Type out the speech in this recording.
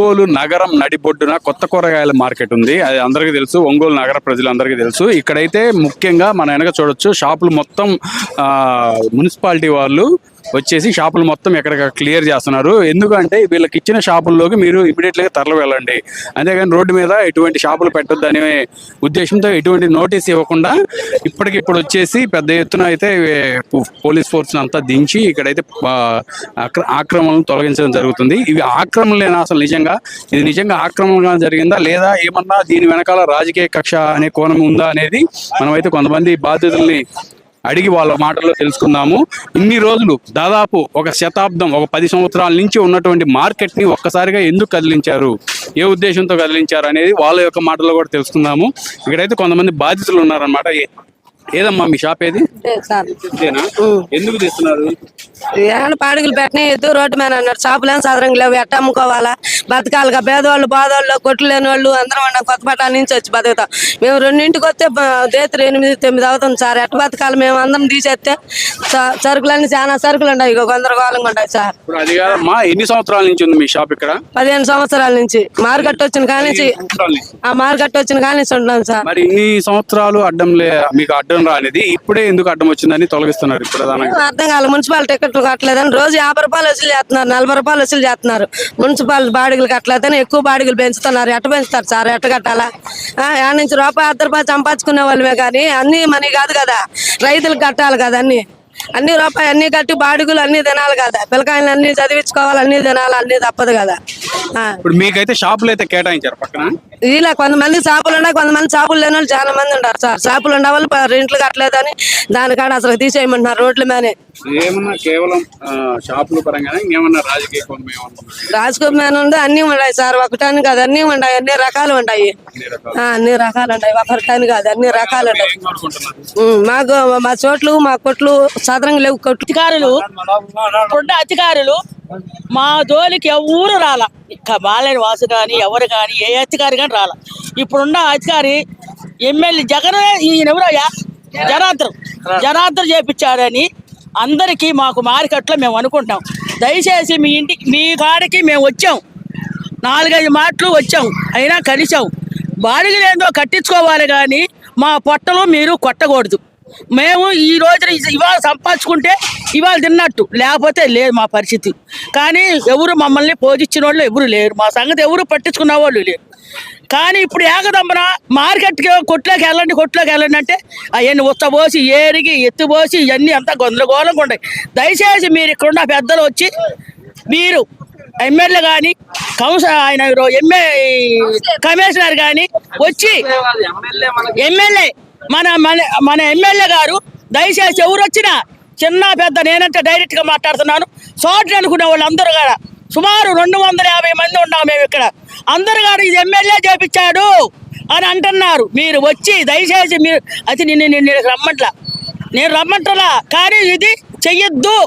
ఒంగోలు నగరం నడిబొడ్డున కొత్త కూరగాయల మార్కెట్ ఉంది. అది అందరికీ తెలుసు. ఒంగోలు నగర ప్రజలందరికీ తెలుసు. ఇక్కడైతే ముఖ్యంగా మన వెనక చూడొచ్చు షాపులు మొత్తం ఆ, మున్సిపాలిటీ వాళ్ళు వచ్చేసి షాపులు మొత్తం ఎక్కడికక్కడ క్లియర్ చేస్తున్నారు. ఎందుకంటే వీళ్ళకి ఇచ్చిన షాపుల్లోకి మీరు ఇమీడియట్గా తరలి వెళ్ళండి. అంతేగాని రోడ్డు మీద ఎటువంటి షాపులు పెట్టొద్దు అనే ఉద్దేశంతో ఎటువంటి నోటీస్ ఇవ్వకుండా ఇప్పటికిప్పుడు వచ్చేసి పెద్ద ఎత్తున అయితే పోలీస్ ఫోర్స్ అంతా దించి ఇక్కడైతే ఆక్ర- ఆక్రమణలు తొలగించడం జరుగుతుంది. ఇవి ఆక్రమణలేనా అసలు నిజంగా? ఇది నిజంగా ఆక్రమణగా జరిగిందా? లేదా ఏమన్నా దీని వెనకాల రాజకీయ కక్ష అనే కోణం ఉందా అనేది మనమైతే కొంతమంది బాధ్యతల్ని అడిగి వాళ్ళ మాటల్లో తెలుసుకుందాము. ఇన్ని రోజులు దాదాపు ఒక శతాబ్దం ఒక పది సంవత్సరాల నుంచి ఉన్నటువంటి మార్కెట్ని ఒక్కసారిగా ఎందుకు కదిలించారు? ఏ ఉద్దేశంతో కదిలించారు అనేది వాళ్ళ యొక్క మాటల్లో కూడా తెలుసుకుందాము. ఇక్కడైతే కొంతమంది బాధితులు ఉన్నారన్నమాట. ఏదమ్మా మీ షాప్ ఏది? ఎందుకు తీస్తున్నారు? ఏమైనా పాడుగులు పెట్టినట్టు రోడ్డు మీద అన్నాడు. షాపులేం సదరంగా లేవు. ఎట్ట అమ్ముకోవాలా? బతకాలిగా. పేదవాళ్ళు బాధవాళ్ళు కొట్లు లేని వాళ్ళు అందరం ఉన్నాం కొత్త పట్టాల నుంచి వచ్చి బతుకుతాం. మేము రెండింటికి వస్తే దేతరు ఎనిమిది తొమ్మిది అవుతుంది సార్. ఎట్ట బతకాలి? మేము అందరం తీసేస్తే సరుకులన్నీ చాలా సరుకులు ఉన్నాయి ఇక గందరగోళంగా ఉన్నాయి సార్. ఇప్పుడు అది కాదమ్మా. ఎన్ని సంవత్సరాల నుంచి ఉంది మీ షాప్ ఇక్కడ? పదిహేను సంవత్సరాల నుంచి. మార్కెట్ వచ్చిన కాడి నుంచి సంవత్సరాల నుంచి. ఆ మార్కెట్ వచ్చిన కాడి నుంచి ఉంటున్నాం సార్. మరి ఇన్ని సంవత్సరాలు అడ్డం లే మీకు అడ్డం రానిది. ఇప్పుడే ఎందుకు అడ్డం వచ్చిందని తొలగిస్తున్నారు ప్రధానంగా. అర్థం కాదు మున్సిపాలిటీ టికెట్లు కట్టలేదని రోజు యాభై రూపాయలు వసూలు చేస్తున్నారు. నలభై రూపాయలు వసూలు చేస్తున్నారు. మున్సిపల్ బాడిగలు కట్టలేదని ఎక్కువ బాడిగలు పెంచుతున్నారు. ఎట్ట పెంచుతారు సార్? ఎట్ట కట్టాలా? ఆ, నుంచి రూపాయి అర్ధ రూపాయలు సంపాదించుకునే వాళ్ళమే కానీ అన్ని మనీ కాదు కదా. రైతులకు కట్టాలి కదా అన్ని. అన్ని రూపాయి అన్ని కట్టి బాడిగలు అన్ని తినాలి కదా. పిల్లకాయలు అన్ని చదివించుకోవాలి అన్ని తినాలి అన్ని తప్పదు కదా. ఇప్పుడు మీకైతే షాపులు అయితే కేటాయించారు పక్కన? ఇలా కొంతమంది షాపులు ఉన్నాయి కొంతమంది షాపులు లేని వాళ్ళు చాలా మంది ఉంటారు సార్ షాపులు ఉండే వాళ్ళు రెంట్లు కట్టలేదని దానికాడ అసలు తీసేయమంటున్నారు రోడ్ల మీదనే. ఏమన్నా కేవలం షాపుల పరంగానే? రాజకీయ రాజకుమార్ ఉంది? అన్ని ఉన్నాయి సార్. ఒకటాని కాదు అన్ని ఉన్నాయి. అన్ని రకాలు ఉన్నాయి. ఆ, అన్ని రకాలు ఉన్నాయి. ఒకరిటాని కాదు అన్ని రకాలు ఉమ్, మాకు మా చోట్లు మా కొట్లు సదరంగా లేవు. ఇప్పుడు అధికారులు మా జోలికి ఎవరు రాల. ఇక బాలేని వాసు కానీ ఎవరు కానీ ఏ అధికారి కానీ రాల. ఇప్పుడున్న అధికారి ఎమ్మెల్యే జగన్ ఈయన ఎవరయ్యా? జనార్దన్. జనార్దన్ చేపించాడని అందరికీ మాకు మార్కెట్లో మేము అనుకుంటాం దయచేసి మీ ఇంటికి మీ కాడికి మేము వచ్చాం. నాలుగైదు మాటలు వచ్చాం. అయినా కలిసాం బాడిగలేందో కట్టించుకోవాలి కానీ మా పొట్టలు మీరు కొట్టకూడదు. మేము ఈ రోజున ఇవాళ సంపాదించుకుంటే ఇవాళ తిన్నట్టు. లేకపోతే లేదు మా పరిస్థితి. కానీ ఎవరు మమ్మల్ని పోజిచ్చిన వాళ్ళు ఎవరు లేరు. మా సంగతి ఎవరు పట్టించుకున్న వాళ్ళు లేరు. కానీ ఇప్పుడు ఏకదంబన మార్కెట్కి కొట్లోకి వెళ్ళండి కొట్లోకి వెళ్ళండి అంటే అవన్నీ ఉత్తపోసి ఏరిగి ఎత్తుపోసి ఇవన్నీ అంతా గందరగోళంగా ఉంటాయి దయచేసి మీరు ఇక్కడున్న పెద్దలు వచ్చి మీరు ఎమ్మెల్యే కానీ కౌన్సిల్ ఆయన ఎంఏ కమిషనర్ కానీ వచ్చి ఎమ్మెల్యే మన మన మన ఎమ్మెల్యే గారు దయచేసి ఎవరు వచ్చినా చిన్న పెద్ద నేనంటే డైరెక్ట్గా మాట్లాడుతున్నాను. సోటి అనుకునే వాళ్ళందరూ కూడా సుమారు రెండు వందల యాభై మంది ఉన్నాం మేము ఇక్కడ. అందరు గారు ఇది ఎమ్మెల్యే చేపించాడు అని అంటున్నారు. మీరు వచ్చి దయచేసి మీరు అది నిన్ను నిన్ను రమ్మంట్లా. నేను రమ్మంటలా కానీ ఇది చెయ్యొద్దు.